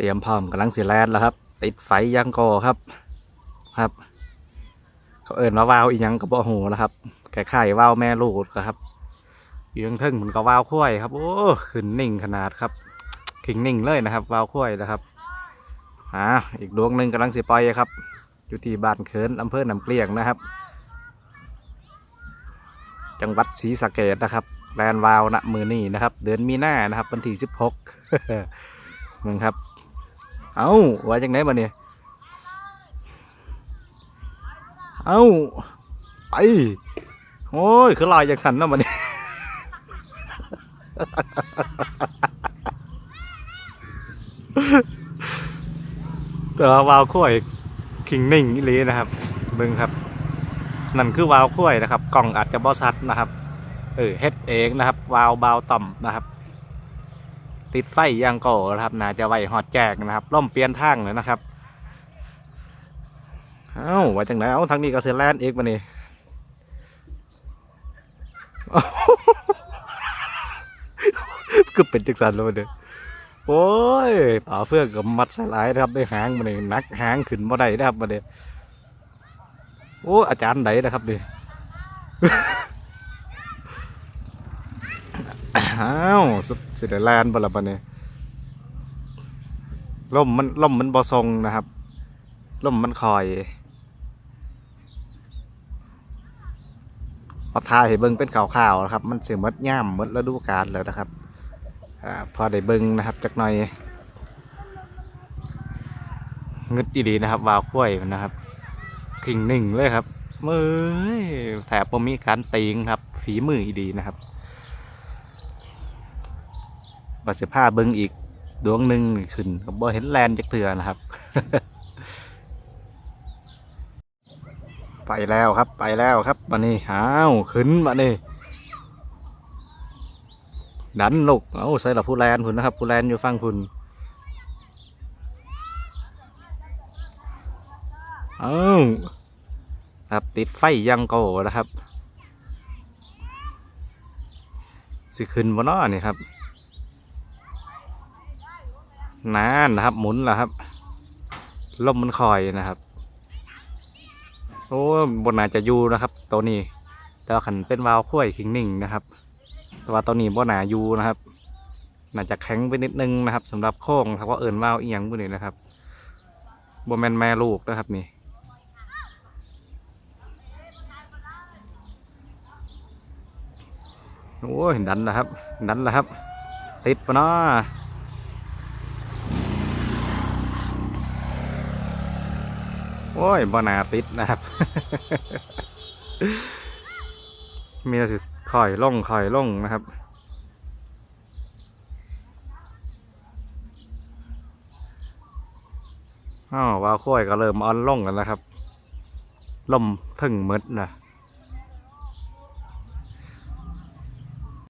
เตรียมพร้อมกำลังสีแลนแล้วครับ ติดไฟยังก่อครับ ครับ เขาเอินว่าวาวอีหยังกับบ่หูนะครับแก่ไข่วาวแม่ลูกครับอยู่ทั้งทึ่งมันก็วาวคุ้ยครับ โอ้ขึ้นนิ่งขนาดครับขิงนิ่งเลยนะครับ วาวคุ้ยนะครับอ่าอีกดวงหนึ่งกำลังสีปล่อยครับ อยู่ที่บ้านเขินอำเภอหนำเกลียงนะครับ จังหวัดศรีสะเกดนะครับแลนวาวณมือนี่นะครับ เดือนมีนานะครับวันที่สิบหกมึงครับ เอ้าว่าจังไหนบ่เนี่ยเอ้าไปโอ้ยคือลอยจากสันนาะบ่เนี่ยต่ว่าวาวคุ้ยคิงนิ่งอีลีนะครับเบิ่งครับนั่นคือวาวคุ้ยนะครับ กล่องอาจจะบ่ชัดนะครับเออเฮ็ดเองนะครับ วาวบาวต่อมนะครับ ติดไฟยางก่อนะครับน่าจะไว้หอดแจกนะครับล่มเปลี่ยนทางเลยนะครับเอ้าว่าจังไหนเอ้าทางนี้ก็เสียแลนด์เอกมาเนี่ก็เป็นจังสันเลยเด้อโอ้ยป่าเฟื่องกับมัดสลายนะครับได้หางมาเนี่ยนักหางขึ้นมาได้นะครับมาเนี่ยโอ้อาจารย์ไหนนะครับเนี่ย อ้าวสุดสิเดแลนด์บละปะเนี่ยล่มมันล่มมันบอทรงนะครับล่มมันคอยเอาทายให้เบิ้งเป็นขาวๆนะครับ มันเสียมัดย่ามมดฤดูกาลแล้วนะครับอพอได้เบิ้งนะครับจักหน่อยงึดดีๆนะครับวาวคุ้ยนะครับคิงหนึ่งเลยครับมือแถบผมมีการตีงครับ ฝีมืออีดีนะครับ ว่าสิผ้าเบิ้งอีกดวงหนึ่งขึ้นก็บ่เห็นแลนจักเถื่อนะครับ ไปแล้วครับไปแล้วครับมานี่อ้าวขึ้นมานี่ดันลูกเอ้าใส่ละผู้แลนคุณนะครับ ผู้แลนอยู่ฟังคุณเอ้าครับติดไฟยังโกนะครับ สิขึ้นบนน้อนี่ครับ นานนะครับ หมุนแล้วครับลมมันคอยนะครับ โอ้บนน่าจะอยู่นะครับ ตัวนี้ แต่ว่าขันเป็นวาวคุ้ยคิงนิ่งนะครับ แต่ว่าตัวนี้บนหนาอยู่นะครับน่าจะแข็งไปนิดนึงนะครับสำหรับโค้งถ้าว่าเอิญวาล์วอียงพวกนี้นะครับบนแมนแม่ลูกนะครับนี่โอ้ยดันแล้วครับ ดันแล้วครับ ติดปะเนาะ โอ้ยบนาติดนะครับ มีแต่สิคอยล่องคอยล่องนะครับอ้าววาวค่อยก็เริ่มอ่อนล่งกันแล้วครับล่มถึงมืดนะ